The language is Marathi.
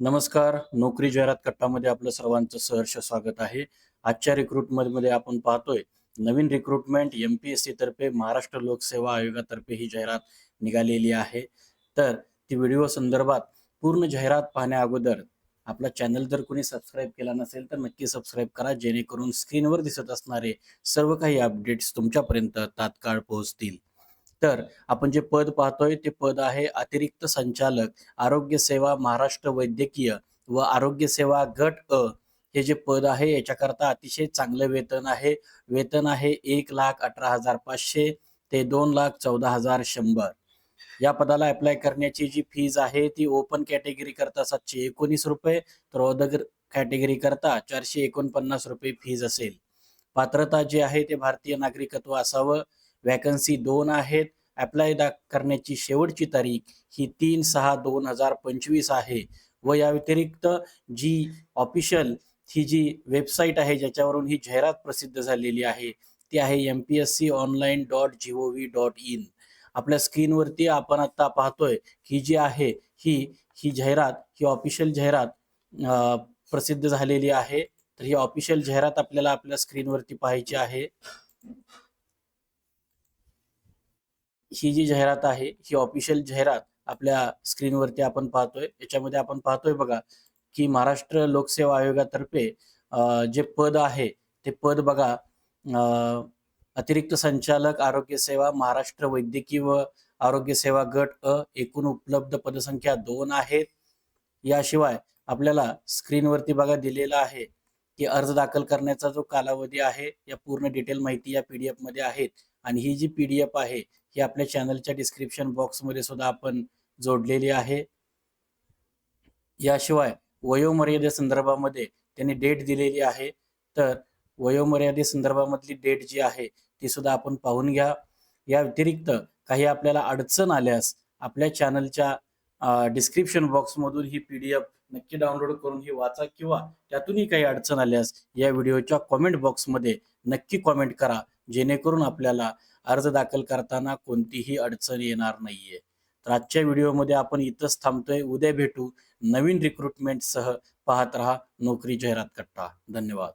नमस्कार. नोकरी जाहिरात कट्टामध्ये आपलं सर्वांचं सहर्ष स्वागत आहे. आजच्या रिक्रुटमेंटमध्ये आपण पाहतोय नवीन recruitment M P S C तर्फे महाराष्ट्र लोकसेवा आयोगातर्फे ही जाहिरात निघालेली आहे. तर ती व्हिडिओ संदर्भात पूर्ण जाहिरात पाहण्या अगोदर आपला चॅनल जर कोणी सबस्क्राईब केला नसेल तर नक्की सबस्क्राईब करा जेणेकरून स्क्रीनवर दिसत असणारे सर्व काही अपडेट्स तुमच्यापर्यंत तात्काळ पोहोचतील. तर आपण जे पद पाहतोय ते पद आहे अतिरिक्त संचालक आरोग्य सेवा महाराष्ट्र वैद्यकीय व आरोग्य सेवा गट अ. हे जे पद आहे याच्याकरता अतिशय चांगलं वेतन आहे. वेतन आहे एक लाख अठरा हजार पाचशे ते दोन लाख चौदा हजार शंभर. या पदाला अप्लाय करण्याची जी फीज आहे ती ओपन कॅटेगरी करता सातशे एकोणीस रुपये तर अदर कॅटेगरी करता चारशे एकोणपन्नास रुपये फीज असेल. पात्रता जी आहे ते भारतीय नागरिकत्व असावं. वॅकन्सी दोन आहेत. अप्लाय दा करण्याची शेवटची तारीख ही तीन सहा दोन हजार पंचवीस आहे. व या व्यतिरिक्त जी ऑफिशियल ही जी वेबसाईट आहे ज्याच्यावरून ही जाहिरात प्रसिद्ध झालेली आहे ती आहे M P S C online dot G O V dot in आपल्या स्क्रीनवरती आपण आता पाहतोय ही जी आहे ही ही जाहिरात ही ऑफिशियल जाहिरात प्रसिद्ध झालेली आहे. तर ही ऑफिशियल जाहिरात आपल्याला आपल्या स्क्रीनवरती पाहायची आहे. ही जी जाहिरात आहे ही ऑफिशियल जाहिरात आपल्या स्क्रीनवरती आपण पाहतोय. याच्यामध्ये आपण पाहतोय बघा की महाराष्ट्र लोकसेवा आयोगातर्फे जे पद आहे ते पद बघा अं, अतिरिक्त संचालक आरोग्य सेवा महाराष्ट्र वैद्यकीय व आरोग्य सेवा गट अ एकूण उपलब्ध पदसंख्या दोन आहेत. याशिवाय आपल्याला स्क्रीनवरती बघा दिलेला आहे की अर्ज दाखल करण्याचा जो कालावधी आहे या पूर्ण डिटेल माहिती या पीडीएफमध्ये आहेत. आणि ही जी पीडीएफ आहे ही आपल्या चॅनलच्या डिस्क्रिप्शन बॉक्समध्ये सुद्धा आपण जोडलेली आहे. याशिवाय वयोमर्यादे संदर्भामध्ये त्यांनी डेट दिलेली आहे. तर वयोमर्यादे संदर्भामधली डेट जी आहे ती सुद्धा आपण पाहून घ्या. या व्यतिरिक्त काही आपल्याला अडचण आल्यास आपल्या चॅनलच्या डिस्क्रिप्शन बॉक्समधून ही पीडीएफ नक्की डाउनलोड करून ही वाचा किंवा त्यातूनही काही अडचण आल्यास या व्हिडिओच्या कॉमेंट बॉक्समध्ये नक्की कॉमेंट करा. जेणेकरून आपल्याला अर्ज दाखल करताना कोणतीही अडचण येणार नाहीये. तर आजच्या व्हिडिओमध्ये आपण इथंच थांबतोय. उद्या भेटू नवीन रिक्रुटमेंटसह पाहत रहा नोकरी जाहिरात कट्टा. धन्यवाद.